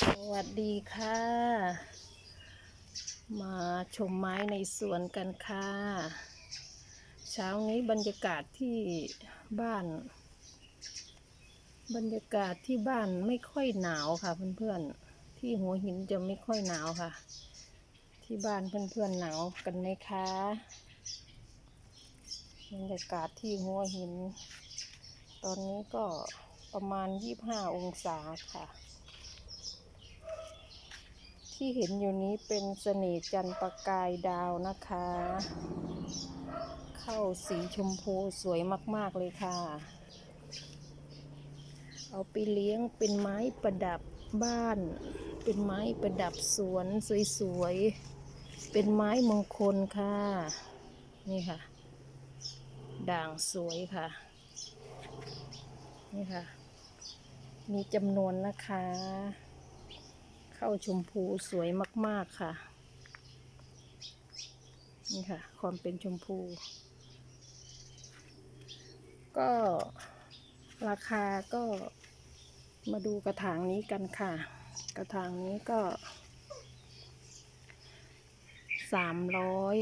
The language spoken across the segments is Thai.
สวัสดีค่ะ มาชมไม้ในสวนกันค่ะ เช้านี้บรรยากาศที่บ้าน บรรยากาศที่บ้านไม่ค่อยหนาวค่ะเพื่อนๆ ที่หัวหินจะไม่ค่อยหนาวค่ะ ที่บ้านเพื่อนๆหนาวกันไหมคะบรรยากาศที่หัวหิน ตอนนี้ก็ประมาณ 25 องศาค่ะ ที่เห็นอยู่นี้เป็นเสน่ห์จันประกายดาวนะคะ เข้าสีชมพูสวยมาก ๆ เลยค่ะ เอาไปเลี้ยงเป็นไม้ประดับบ้าน เป็นไม้ประดับสวนสวยๆ เป็นไม้มงคลค่ะ นี่ค่ะ ด่างสวยค่ะ นี่ค่ะ มีจำนวนนะคะ เข้าชมพูสวยมาก ๆ ค่ะ นี่ค่ะ ความเป็นชมพู ก็ราคาก็มาดูกระถางนี้กันค่ะ กระถางนี้ก็สามร้อย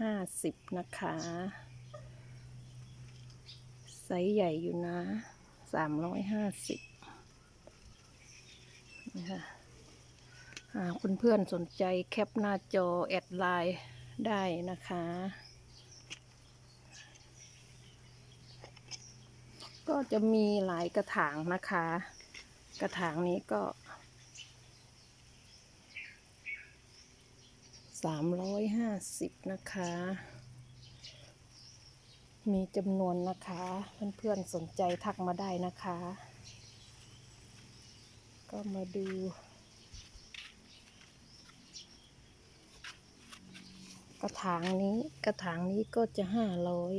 ห้าสิบนะคะไซส์ใหญ่อยู่นะสามร้อยห้าสิบ นะคะหากเพื่อนสนใจแคปหน้าจอ แอดไลน์ได้นะคะ ก็จะมีหลายกระถางนะคะ กระถางนี้ก็สามร้อยห้าสิบนะคะ มีจำนวนนะคะ เพื่อนๆสนใจทักมาได้นะคะ ก็มาดู กระถางนี้กระถางนี้ก็จะห้าร้อย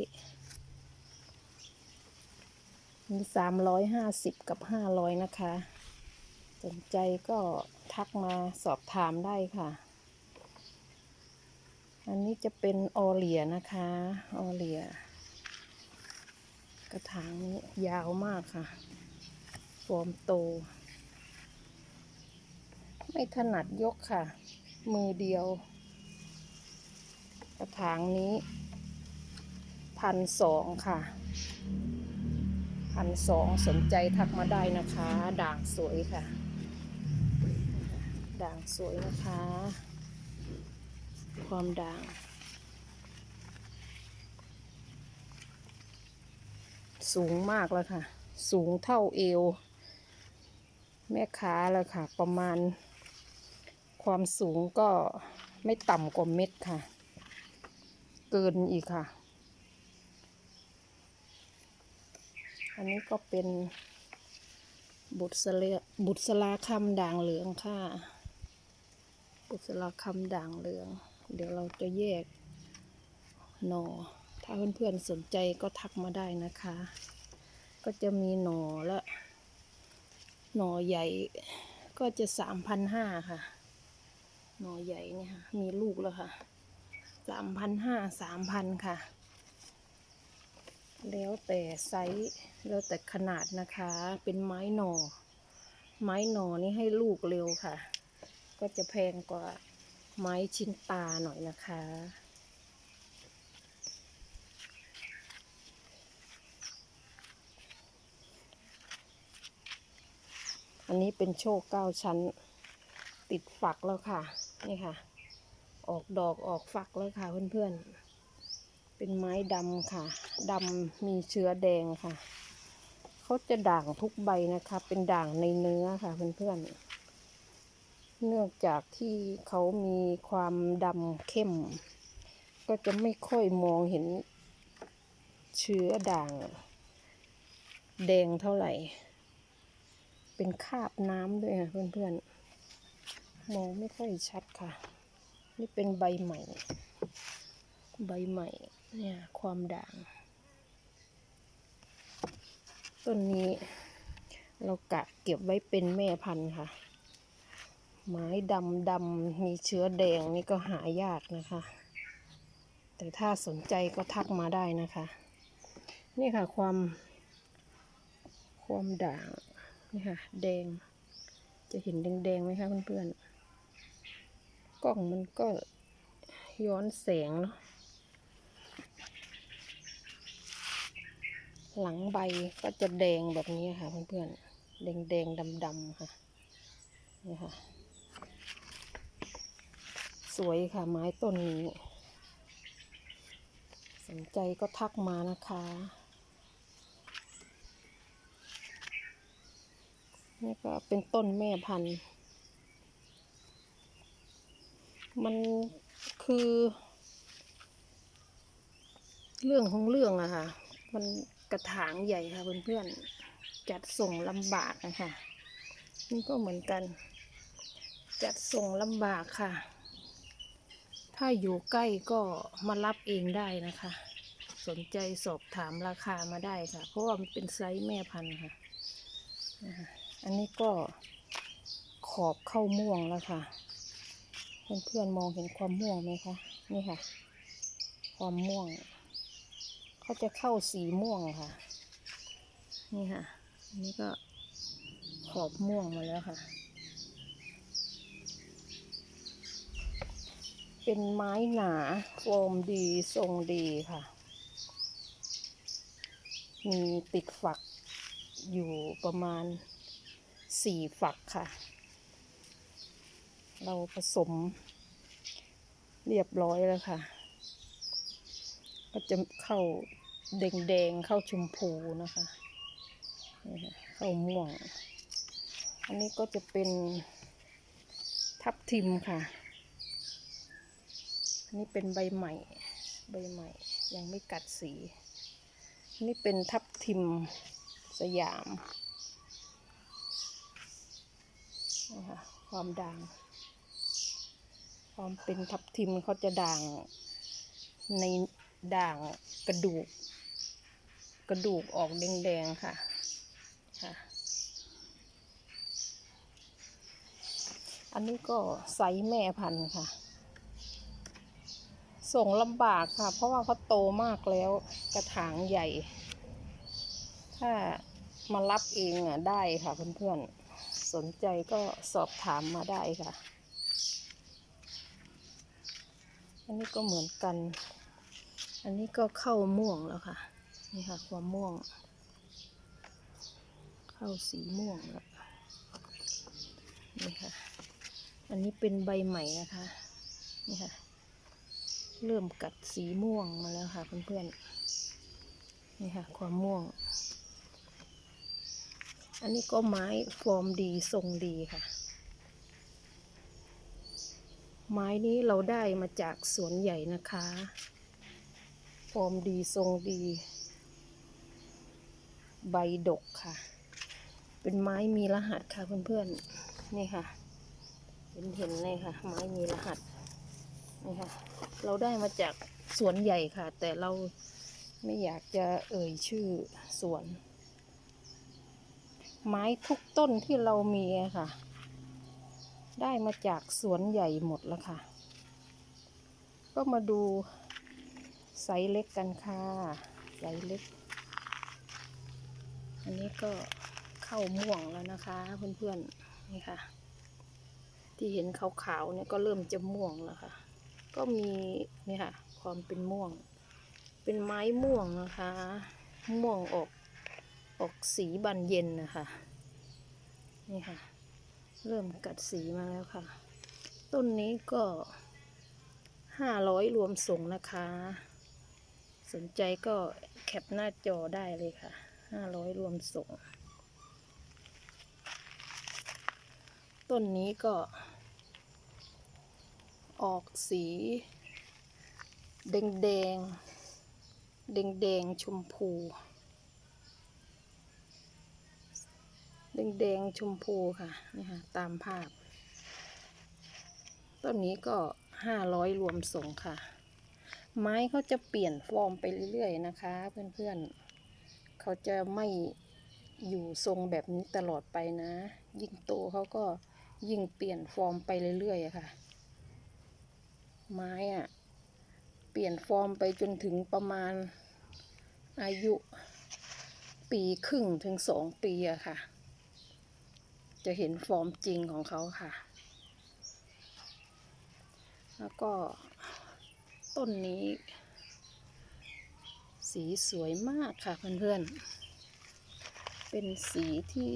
มีสามร้อยห้าสิบกับห้าร้อยนะคะ สนใจก็ทักมาสอบถามได้ค่ะ อันนี้จะเป็นออเลียนะคะ ออเลีย กระถางนี้ยาวมากค่ะ ฟอร์มโต ไม่ถนัดยกค่ะ มือเดียว กระถางนี้พันสองค่ะพันสองสนใจทักมาได้นะคะ ด่างสวยค่ะ ด่างสวยนะคะ ความด่าง สูงมากแล้วค่ะ สูงเท่าเอว แม่ค้าแล้วค่ะ ประมาณ ความสูงก็ไม่ต่ำกว่าเม็ดค่ะ เกินอีกค่ะ อันนี้ก็เป็นบุตรสเลบุตรสลาคำด่างเหลืองค่ะ บุตรสลาคำด่างเหลือง เดี๋ยวเราจะแยกหน่อถ้าเพื่อนๆสนใจก็ทักมาได้นะคะ ก็จะมีหน่อและหน่อใหญ่ก็จะสามพันห้าค่ะ หน่อใหญ่เนี่ยค่ะ มีลูกแล้วค่ะสามพันห้าสามพันค่ะ แล้วแต่ไซส์แล้วแต่ขนาดนะคะ เป็นไม้หน่อ ไม้หน่อนี่ให้ลูกเร็วค่ะ ก็จะแพงกว่าไม้ชิ้นตาหน่อยนะคะอันนี้เป็นโชคเก้าชั้น ติดฝักแล้วค่ะ นี่ค่ะ ออกดอกออกฝักแล้วค่ะเพื่อนๆ เป็นไม้ดำค่ะดำมีเชื้อแดงค่ะ เขาจะด่างทุกใบนะคะ เป็นด่างในเนื้อค่ะเพื่อนๆ เนื่องจากที่เขามีความดำเข้ม ก็จะไม่ค่อยมองเห็นเชื้อด่าง แดงเท่าไหร่ เป็นคาบน้ำด้วยค่ะเพื่อนๆ มองไม่ค่อยชัดค่ะ นี่เป็นใบใหม่ ใบใหม่เนี่ยความด่าง ต้นนี้ เรากะเก็บไว้เป็นแม่พันธุ์ค่ะ ไม้ดำดำมีเชื้อแดงนี่ก็หายากนะคะ แต่ถ้าสนใจก็ทักมาได้นะคะ นี่ค่ะความความด่างนี่ค่ะแดงจะเห็นแดงๆไหมคะเพื่อนๆ กล้องมันก็ย้อนแสงเนาะหลังใบก็จะแดงแบบนี้ค่ะเพื่อนๆ แดงแดงดำดำๆค่ะ นี่ค่ะ สวยค่ะไม้ต้นนี้ สนใจก็ทักมานะคะ นี่ก็เป็นต้นแม่พันธุ์ มันคือ เรื่องของเรื่องอะค่ะ มันกระถางใหญ่ค่ะ เพื่อนๆ จัดส่งลำบากนะคะนี่ก็เหมือนกัน จัดส่งลำบากค่ะ ถ้าอยู่ใกล้ก็มารับเองได้นะคะ สนใจสอบถามราคามาได้ค่ะ เพราะว่ามันเป็นไซส์แม่พันธุ์ค่ะ อันนี้ก็ขอบเข้าม่วงแล้วค่ะ เพื่อนๆมองเห็นความม่วงไหมคะ นี่ค่ะ ความม่วง เขาจะเข้าสีม่วงค่ะ นี่ค่ะนนี้ก็ขอบม่วงมาแล้วค่ะ เป็นไม้หนาโฟมดีทรงดีค่ะ มีติดฝักอยู่ประมาณสี่ฝักค่ะ เราผสมเรียบร้อยแล้วค่ะ ก็จะเข้าแดงๆ เข้าชมพูนะคะเข้าม่วง อันนี้ก็จะเป็นทับทิมค่ะ อันนี้เป็นใบใหม่ ใบใหม่ ยังไม่กัดสี อันนี้เป็นทับทิมสยามนะคะความด่าง ความเป็นทับทิมเขาจะด่างในด่างกระดูก กระดูกออกแดงๆค่ะค่ะอันนี้ก็ไซส์แม่พันธุ์ค่ะ ส่งลำบากค่ะ เพราะว่าเขาโตมากแล้วกระถางใหญ่ ถ้ามารับเองอะได้ค่ะเพื่อนๆ สนใจก็สอบถามมาได้ค่ะ อันนี้ก็เหมือนกัน อันนี้ก็เข้าม่วงแล้วค่ะ นี่ค่ะ ความม่วง เข้าสีม่วงแล้ว นี่ค่ะ อันนี้เป็นใบใหม่นะคะ นี่ค่ะ เริ่มกัดสีม่วงมาแล้วค่ะเพื่อนๆ นี่ค่ะ ความม่วง อันนี้ก็ไม้ฟอร์มดีทรงดีค่ะ ไม้นี้เราได้มาจากสวนใหญ่นะคะฟอร์มดีทรงดี ใบดกค่ะ เป็นไม้มีรหัสค่ะเพื่อนๆ นี่ค่ะเห็นเห็นเลยค่ะ ไม้มีรหัสนี่ค่ะ เราได้มาจากสวนใหญ่ค่ะ แต่เราไม่อยากจะเอ่ยชื่อสวน ไม้ทุกต้นที่เรามีค่ะ ได้มาจากสวนใหญ่หมดแล้วค่ะ ก็มาดูไซส์เล็กกันค่ะไซส์เล็ก อันนี้ก็เข้าม่วงแล้วนะคะเพื่อนๆนี่ค่ะ ที่เห็นขาวๆเนี่ยก็เริ่มจะม่วงแล้วค่ะ ก็มีนี่ค่ะ ความเป็นม่วง เป็นไม้ม่วงนะคะ ม่วงออกออกสีบานเย็นนะคะ นี่ค่ะ เริ่มกัดสีมาแล้วค่ะ ต้นนี้ก็ห้าร้อยรวมส่งนะคะ สนใจก็แคปหน้าจอได้เลยค่ะห้าร้อยรวมส่ง ต้นนี้ก็ ออกสี แดงแดงแดงแดงชมพู แดงๆชมพูค่ะนี่ค่ะ ตามภาพ ต้นนี้ก็ห้าร้อยรวมส่งค่ะ ไม้เขาจะเปลี่ยนฟอร์มไปเรื่อยๆนะคะ เพื่อนๆเขาจะไม่อยู่ทรงแบบนี้ตลอดไปนะ ยิ่งโตเขาก็ยิ่งเปลี่ยนฟอร์มไปเรื่อยๆค่ะ ไม้อะเปลี่ยนฟอร์มไปจนถึงประมาณอายุปีครึ่งถึงสองปีอะค่ะ จะเห็นฟอร์มจริงของเขาค่ะ แล้วก็ต้นนี้ สีสวยมากค่ะเพื่อนๆ เป็นสีที่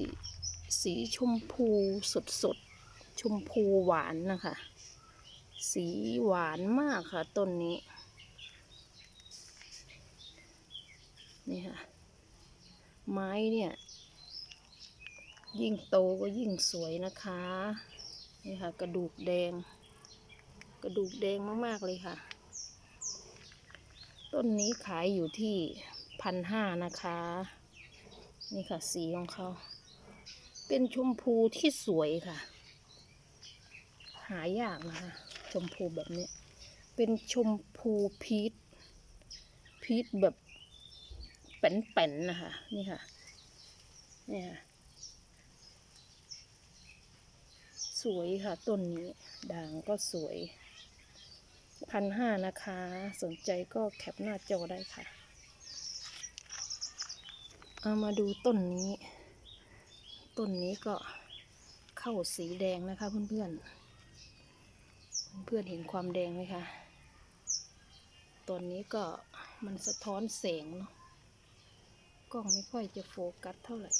สีชมพูสดๆชมพูหวานนะคะ สีหวานมากค่ะต้นนี้ นี่ค่ะ ไม้เนี่ย ยิ่งโตก็ยิ่งสวยนะคะ นี่ค่ะ กระดูกแดง กระดูกแดงมากๆเลยค่ะ ต้นนี้ขายอยู่ที่พันห้านะคะ นี่ค่ะสีของเขา เป็นชมพูที่สวยค่ะ หายากนะคะ ชมพูแบบนี้ เป็นชมพูพีชพีชแบบแป้นๆนะคะ นี่ค่ะ นี่ค่ะ ส วยค่ะต้นนี้ ด่างก็สวยพันห้านะคะ สนใจก็แคปหน้าจอได้ค่ะ เอามาดูต้นนี้ ต้นนี้ก็เข้าสีแดงนะคะเพื่อนๆ เพื่อนเห็นความแดงไหมคะต้นนี้ก็มันสะท้อนแสงเนาะกล้องไม่ค่อยจะโฟกัสเท่าไหร่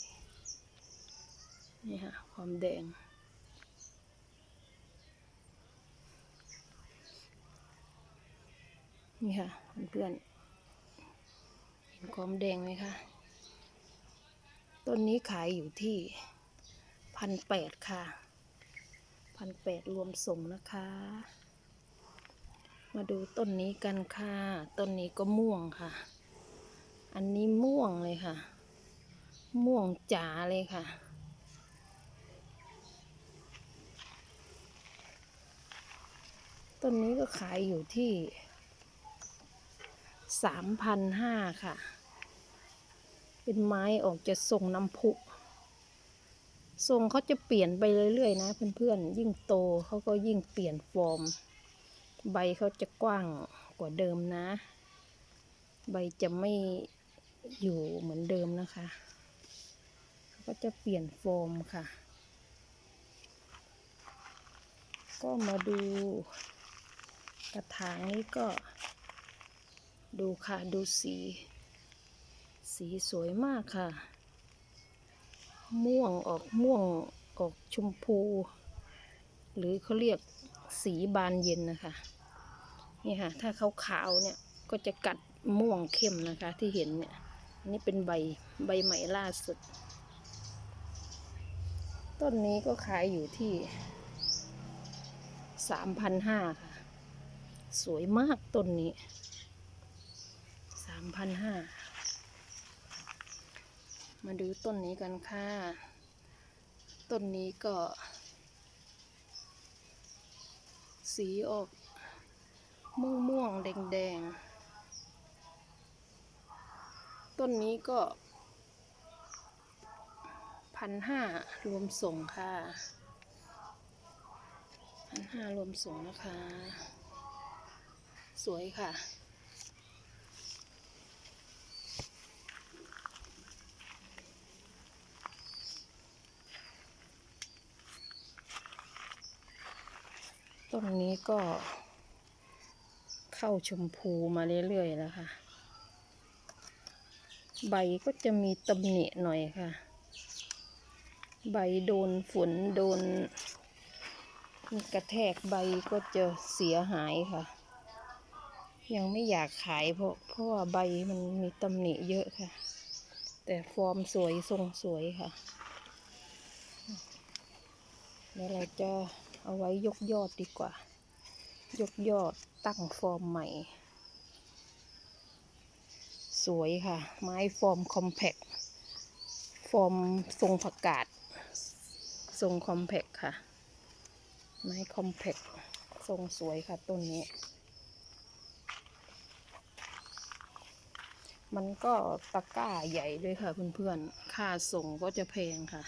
นี่ค่ะ ความแดง นี่ค่ะเพื่อนๆเห็นความแดงไหมคะต้นนี้ขายอยู่ที่พันแปดค่ะพันแปดรวมส่งนะคะ มาดูต้นนี้กันค่ะ ต้นนี้ก็ม่วงค่ะ อันนี้ม่วงเลยค่ะ ม่วงจ๋าเลยค่ะต้นนี้ก็ขายอยู่ที่ สามพันห้าค่ะ เป็นไม้ออกจะทรงน้ำพุ ทรงเขาจะเปลี่ยนไปเรื่อยๆ นะเพื่อนๆ ยิ่งโตเขาก็ยิ่งเปลี่ยนฟอร์ม ใบเขาจะกว้างกว่าเดิมนะ ใบจะไม่อยู่เหมือนเดิมนะคะเขาก็จะเปลี่ยนฟอร์มค่ะ ก็มาดูกระถางนี้ก็ ดูค่ะดูสี สีสวยมากค่ะ ม่วงออกม่วงออกชมพู หรือเขาเรียกสีบานเย็นนะคะนี่ค่ะ ถ้าเขาขาวๆเนี่ยก็จะกัดม่วงเข้มนะคะที่เห็นเนี่ยนี่เป็นใบใบใหม่ล่าสุด ต้นนี้ก็ขายอยู่ที่สามพันห้าค่ะ สวยมากต้นนี้ามพันห้ามาดูต้นนี้กันค่ะ ต้นนี้ก็ สีออก ม่วงม่วงแดงแดงต้นนี้ก็พันห้ารวมส่งค่ะพันห้ารวมส่งนะคะ สวยค่ะ ต้นนี้ก็เข้าชมพูมาเรื่อยๆแล้วค่ะ ใบก็จะมีตำหนิหน่อยค่ะ ใบโดนฝนโดนมีกระแทกใบก็จะเสียหายค่ะ ยังไม่อยากขายเพราะเพราะว่าใบมันมีตำหนิเยอะค่ะ แต่ฟอร์มสวยทรงสวยค่ะเดี๋ยวเราจะ เอาไว้ยกยอดดีกว่า ยกยอดตั้งฟอร์มใหม่ สวยค่ะ ไม้ฟอร์มคอมแพคฟอร์มทรงผักกาดทรงคอมแพคค่ะ ไม้คอมแพคทรงสวยค่ะต้นนี้ มันก็ตะกร้าใหญ่ด้วยค่ะเพื่อนๆ ค่าส่งก็จะแพงค่ะ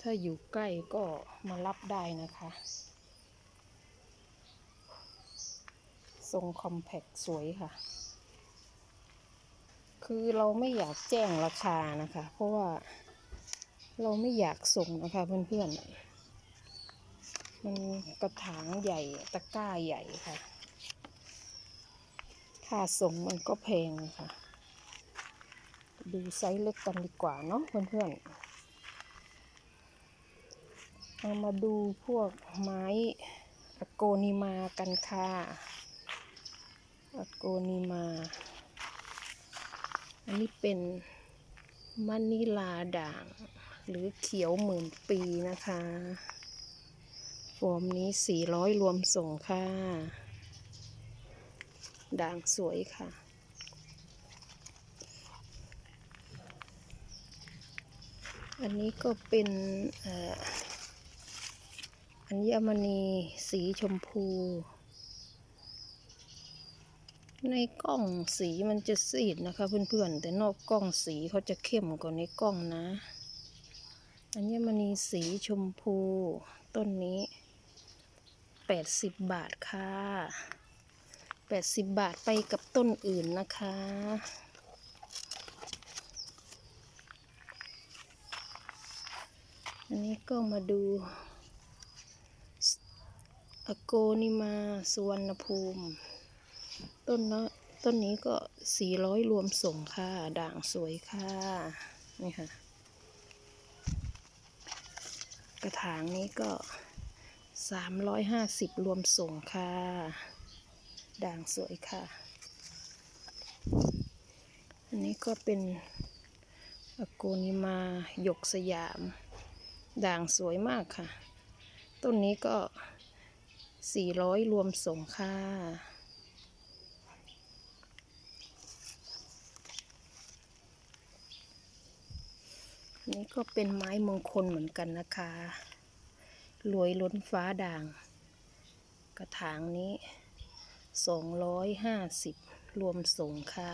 ถ้าอยู่ใกล้ก็มารับได้นะคะ ทรงคอมแพคสวยค่ะ คือเราไม่อยากแจ้งราคานะคะ เพราะว่าเราไม่อยากส่งนะคะเพื่อนๆ มันกระถางใหญ่ตะกร้าใหญ่ค่ะ ค่าส่งมันก็แพงนะคะดูไซส์เล็กกันดีกว่าเนาะเพื่อนๆ เรามาดูพวกไม้อโกนิมากันค่ะอโกนิมา อันนี้เป็นมะนิลาด่าง หรือเขียวหมื่นปีนะคะฟอร์มนี้ 400 รวมส่งค่ะ ด่างสวยค่ะอันนี้ก็เป็นเอัญมณีสีชมพู ในกล้องสีมันจะซีดนะคะเพื่อนๆ แต่นอกกล้องสีเขาจะเข้มกว่าในกล้องนะ อัญมณีสีชมพู ต้นนี้ 80 บาทค่ะ 80 บาทไปกับต้นอื่นนะคะอันนี้ก็มาดู อโกนิมาสุวรรณภูมิ ต้นนะต้นนี้ก็ 400 รวมส่งค่ะ ด่างสวยค่ะ นี่ค่ะ กระถางนี้ก็ 350 รวมส่งค่ะ ด่างสวยค่ะ อันนี้ก็เป็นอโกนิมาหยกสยาม ด่างสวยมากค่ะ ต้นนี้ก็ 400 รวมส่งค่ะ นี่ก็เป็นไม้มงคลเหมือนกันนะคะ รวยล้นฟ้าด่าง กระถางนี้ 250 รวมส่งค่ะ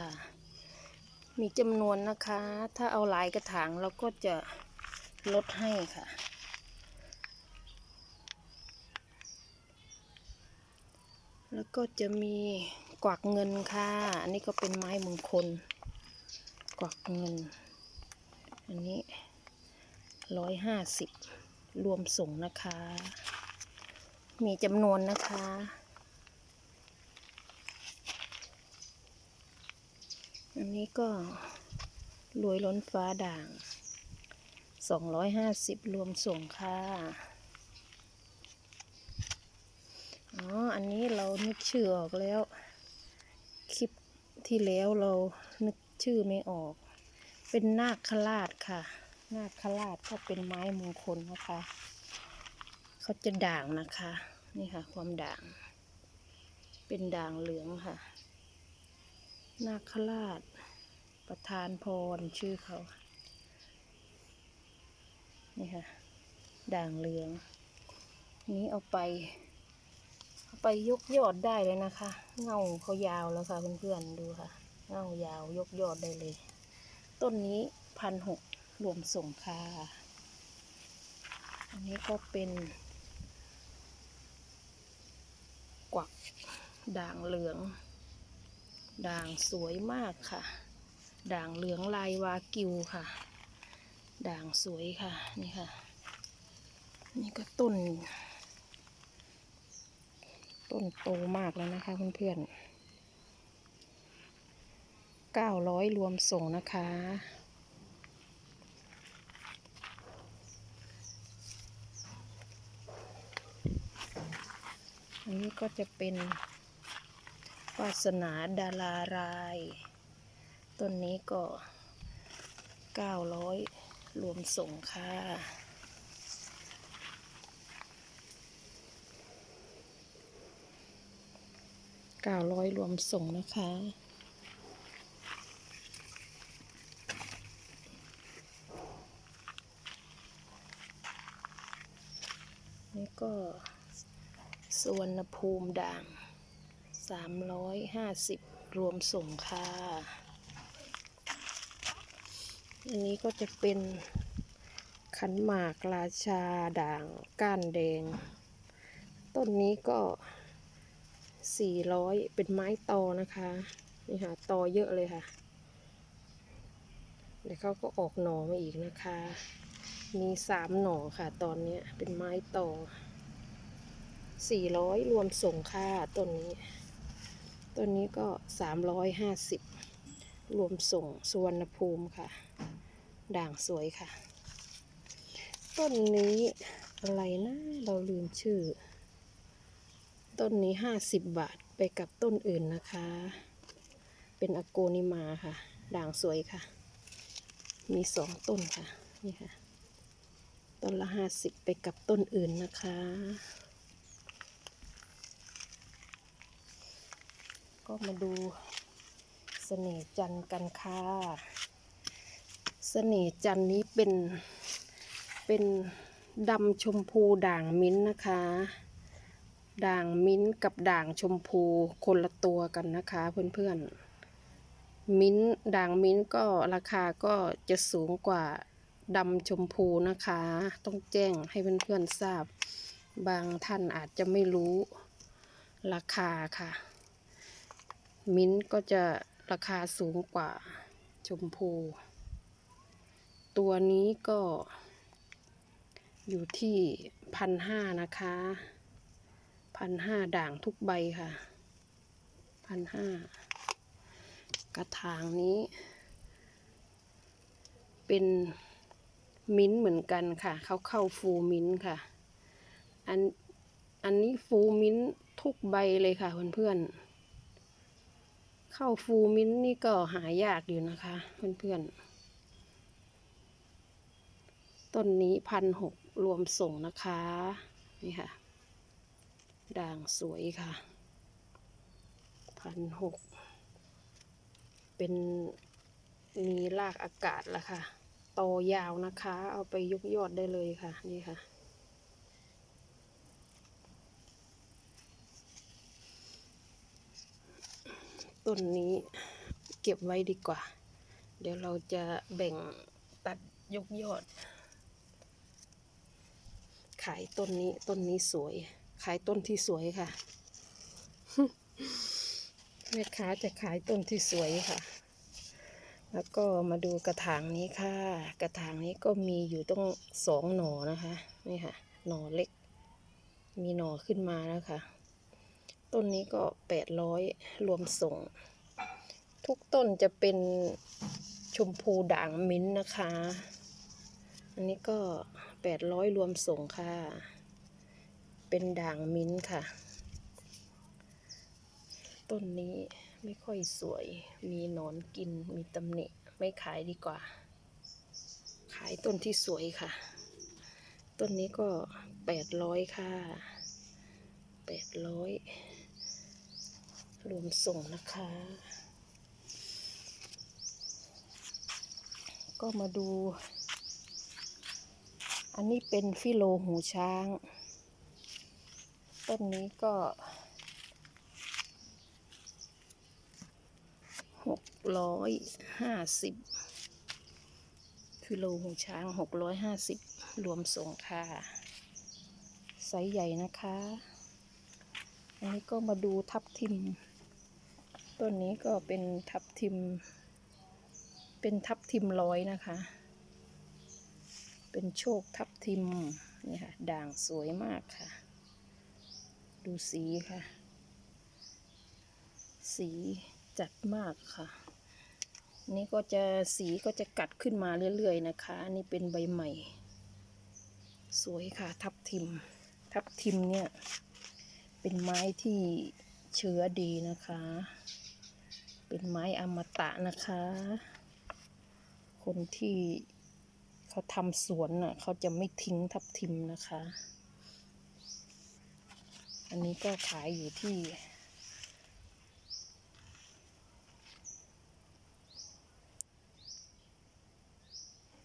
มีจำนวนนะคะ ถ้าเอาหลายกระถางเราก็จะลดให้ค่ะ แล้วก็จะมีกวักเงินค่ะ อันนี้ก็เป็นไม้มงคล กวักเงิน อันนี้ร้อยห้าสิบรวมส่งนะคะ มีจำนวนนะคะ อันนี้ก็รวยล้นฟ้าด่างสองร้อยห้าสิบรวมส่งค่ะ อ๋อ อันนี้เรานึกชื่อออกแล้ว คลิปที่แล้วเรานึกชื่อไม่ออก เป็นนาคราชค่ะ นาคราชก็เป็นไม้มงคลนะคะ เขาจะด่างนะคะ นี่ค่ะ ความด่าง เป็นด่างเหลืองค่ะ นาคราช ประธานพรชื่อเขา นี่ค่ะ ด่างเหลือง นี้เอาไป ไปยกยอดได้เลยนะคะ เงาเขายาวแล้วค่ะเพื่อนๆดูค่ะ เงายาวยกยอดได้เลย ต้นนี้พันหกรวมส่งค่ะ อันนี้ก็เป็นกวักด่างเหลือง ด่างสวยมากค่ะ ด่างเหลืองลายวากิวค่ะ ด่างสวยค่ะ นี่ค่ะ นี่ก็ต้น ต้นโตมากแล้วนะคะเพื่อนๆเก้าร้อยรวมส่งนะคะ อันนี้ก็จะเป็นวาสนาดาราราย ต้นนี้ก็เก้าร้อยรวมส่งค่ะ เก้าร้อยรวมส่งนะคะ นี่ก็สวนภูมิด่างสามร้อยห้าสิบรวมส่งค่ะ อันนี้ก็จะเป็นขันหมากราชาด่างก้านแดง ต้นนี้ก็ สี่ร้อยเป็นไม้ตอนะคะ นี่ค่ะตอเยอะเลยค่ะ เดี๋ยวเขาก็ออกหน่อมาอีกนะคะ มีสามหน่อค่ะ ตอนนี้เป็นไม้ตอสี่ร้อยรวมส่งค่าต้นนี้ต้นนี้ก็สามร้อยห้าสิบรวมส่งสุวรรณภูมิค่ะ ด่างสวยค่ะ ต้นนี้อะไรนะ เราลืมชื่อ ต้นนี้ห้าสิบบาทไปกับต้นอื่นนะคะ เป็นอโกนิมาค่ะ ด่างสวยค่ะ มีสองต้นค่ะ นี่ค่ะ ต้นละห้าสิบไปกับต้นอื่นนะคะ ก็มาดูเสน่ห์จันกันค่ะ เสน่ห์จันนี้เป็น เป็นดำชมพูด่างมิ้นท์นะคะ ด่างมิ้นท์กับด่างชมพูคนละตัวกันนะคะเพื่อนๆ มิ้นท์ด่างมิ้นท์ก็ราคาก็จะสูงกว่าดำชมพูนะคะ ต้องแจ้งให้เพื่อนๆทราบ บางท่านอาจจะไม่รู้ราคาค่ะ มิ้นท์ก็จะราคาสูงกว่าชมพู ตัวนี้ก็อยู่ที่พันห้านะคะ พันห้าด่างทุกใบค่ะพันห้ากระถางนี้ เป็นมิ้นเหมือนกันค่ะ เขาเข้าฟูมิ้นค่ะ อันอันนี้ฟูมิ้นทุกใบเลยค่ะเพื่อนๆ เข้าฟูมิ้นนี่ก็หายากอยู่นะคะเพื่อนๆ ต้นนี้พันหกรวมส่งนะคะ นี่ค่ะ ด่างสวยค่ะพันหกเป็นมีรากอากาศละค่ะโตยาวนะคะ เอาไปยุกยอดได้เลยค่ะ นี่ค่ะ ต้นนี้เก็บไว้ดีกว่า เดี๋ยวเราจะแบ่งตัดยกยอด ขายต้นนี้ต้นนี้สวย ขายต้นที่สวยค่ะ แม่ค้าจะขายต้นที่สวยค่ะ แล้วก็มาดูกระถางนี้ค่ะ กระถางนี้ก็มีอยู่ต้องสองหน่อนะคะ นี่ค่ะ หน่อเล็ก มีหน่อขึ้นมาแล้วค่ะ ต้นนี้ก็แปดร้อยรวมส่ง ทุกต้นจะเป็นชมพูด่างมิ้นท์นะคะ อันนี้ก็แปดร้อยรวมส่งค่ะ เป็นด่างมิ้นค่ะ ต้นนี้ไม่ค่อยสวย มีหนอนกิน มีตำหนิ ไม่ขายดีกว่า ขายต้นที่สวยค่ะ ต้นนี้ก็แปดร้อยค่ะแปดร้อยรวมส่งนะคะ ก็มาดู อันนี้เป็นฟิโลหูช้าง ต้นนี้ก็หกร้อยห้าสิบฟิโลหูช้างหกร้อยห้าสิบรวมส่งค่ะ ไซส์ใหญ่นะคะ อันนี้ก็มาดูทับทิม ต้นนี้ก็เป็นทับทิม เป็นทับทิมร้อยนะคะ เป็นโชคทับทิม นี่ค่ะ ด่างสวยมากค่ะ ดูสีค่ะ สีจัดมากค่ะ นี่ก็จะสีก็จะกัดขึ้นมาเรื่อยๆนะคะนี่เป็นใบใหม่ สวยค่ะ ทับทิม ทับทิมเนี่ย เป็นไม้ที่เชื้อดีนะคะ เป็นไม้อมตะนะคะ คนที่เขาทำสวนน่ะเขาจะไม่ทิ้งทับทิมนะคะ อันนี้ก็ขายอยู่ที่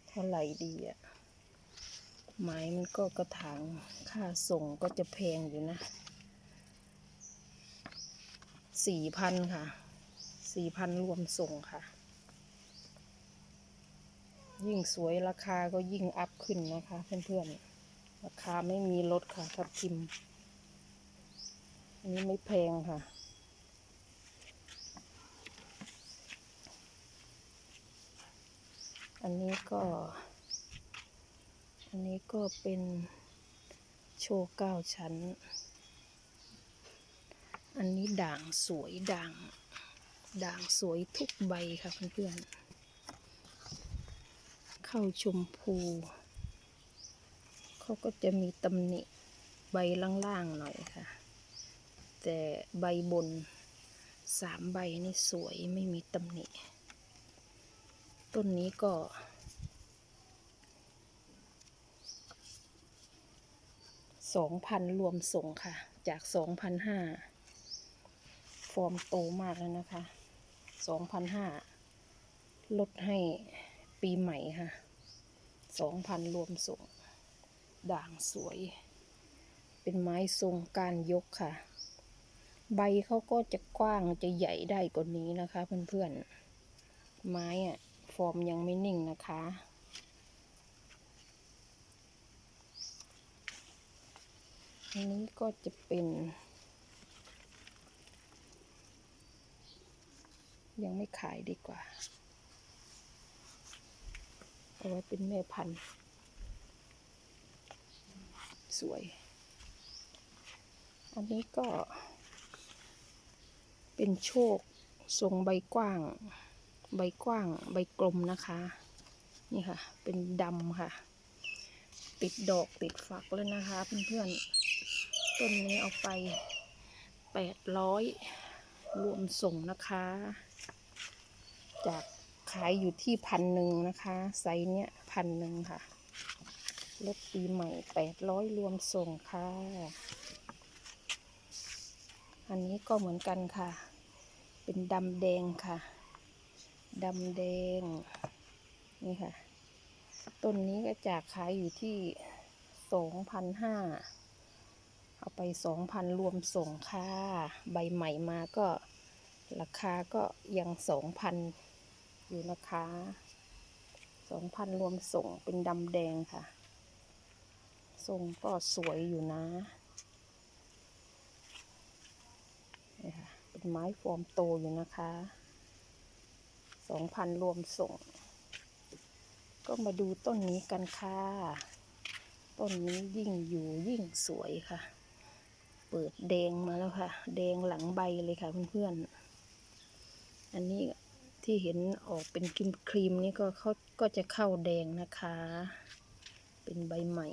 เท่าไหร่ดีอะไม้มันก็กระถางค่าส่งก็จะแพงอยู่นะสี่พันค่ะสี่พันรวมส่งค่ะ ยิ่งสวยราคาก็ยิ่งอัพขึ้นนะคะเพื่อนๆ ราคาไม่มีลดค่ะทับทิม อันนี้ไม่แพงค่ะ อันนี้ก็ อันนี้ก็เป็นโชว์เก้าชั้น อันนี้ด่างสวยด่าง ด่างสวยทุกใบค่ะเพื่อนๆ เข้าชมพูเขาก็จะมีตำหนิใบล่างๆหน่อยค่ะ แต่ใบบนสามใบนี่สวยไม่มีตำหนิ ต้นนี้ก็ สองพันรวมส่งค่ะ จากสองพันห้าฟอร์มโตมากแล้วนะคะสองพันห้าลดให้ปีใหม่ค่ะสองพันรวมส่ง ด่างสวย เป็นไม้ทรงการยกค่ะ ใบเขาก็จะกว้างจะใหญ่ได้กว่านี้นะคะ เพื่อนๆ ไม้อะฟอร์มยังไม่นิ่งนะคะ อันนี้ก็จะเป็น ยังไม่ขายดีกว่า เอาไว้เป็นแม่พันธุ์ สวย อันนี้ก็ เป็นโชคทรงใบกว้าง ใบกว้าง ใบกลมนะคะ นี่ค่ะ เป็นดำค่ะ ติดดอกติดฝักแล้วนะคะเพื่อนๆต้นนี้เอาไปแปดร้อยรวมส่งนะคะ จากขายอยู่ที่พันหนึ่งนะคะ ไซส์เนี้ยพันหนึ่งค่ะลดปีใหม่แปดร้อยรวมส่งค่ะ อันนี้ก็เหมือนกันค่ะ เป็นดำแดงค่ะดำแดง นี่ค่ะ ต้นนี้ก็จากขายอยู่ที่สองพันห้าเอาไปสองพันรวมส่งค่ะใบใหม่มาก็ราคาก็ยังสองพันอยู่นะคะสองพันรวมส่งเป็นดำแดงค่ะทรงก็สวยอยู่นะนี่ค่ะ เป็นไม้ฟอร์มโตอยู่นะคะสองพันรวมส่ง ก็มาดูต้นนี้กันค่ะ ต้นนี้ยิ่งอยู่ยิ่งสวยค่ะ เปิดแดงมาแล้วค่ะ แดงหลังใบเลยค่ะเพื่อนๆ อันนี้ที่เห็นออกเป็นครีมครีมนี่ก็เขาก็จะเข้าแดงนะคะ เป็นใบใหม่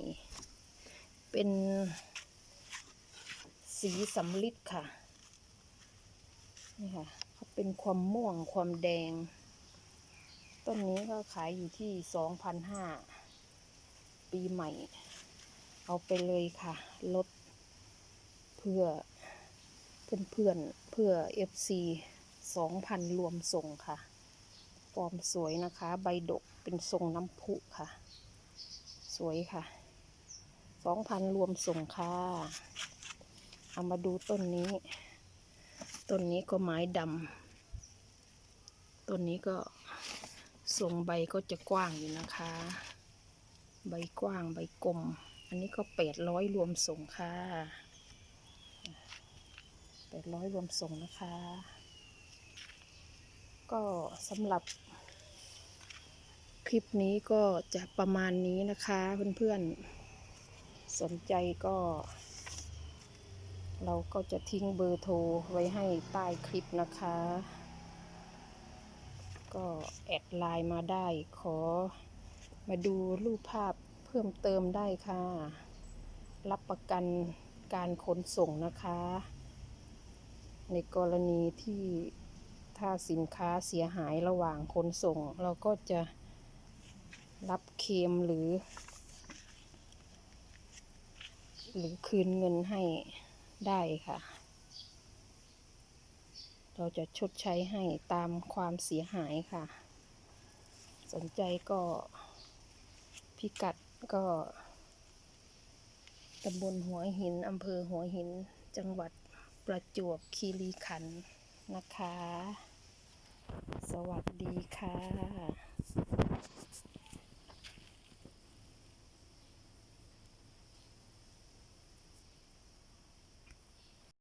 เป็นสีสำลิดค่ะ นี่ค่ะเขาเป็นความม่วงความแดง ต้นนี้ก็ขายอยู่ที่สองพันห้าปีใหม่ เอาไปเลยค่ะ ลดเพื่อเพื่อนเพื่อนๆเพื่อ FC สองพันรวมส่งค่ะฟอร์มสวยนะคะ ใบดกเป็นทรงน้ำพุค่ะ สวยค่ะสองพันรวมส่งค่ะ เอามาดูต้นนี้ ต้นนี้ก็ไม้ดำต้นนี้ก็ทรงใบก็จะกว้างอยู่นะคะ ใบกว้างใบกลม อันนี้ก็แปดร้อยรวมส่งค่ะแปดร้อยรวมส่งนะคะ ก็สำหรับ คลิปนี้ก็จะประมาณนี้นะคะเพื่อนๆ สนใจก็ เราก็จะทิ้งเบอร์โทรไว้ให้ใต้คลิปนะคะ ก็แอดไลน์มาได้ขอมาดูรูปภาพเพิ่มเติมได้ค่ะ รับประกันการขนส่งนะคะ ในกรณีที่ถ้าสินค้าเสียหายระหว่างขนส่ง เราก็จะรับเคมหรือ หรือคืนเงินให้ ได้ค่ะ เราจะชดใช้ให้ตามความเสียหายค่ะ สนใจก็พิกัดก็ตำบลหัวหินอำเภอหัวหินจังหวัดประจวบคีรีขันธ์นะคะ สวัสดีค่ะ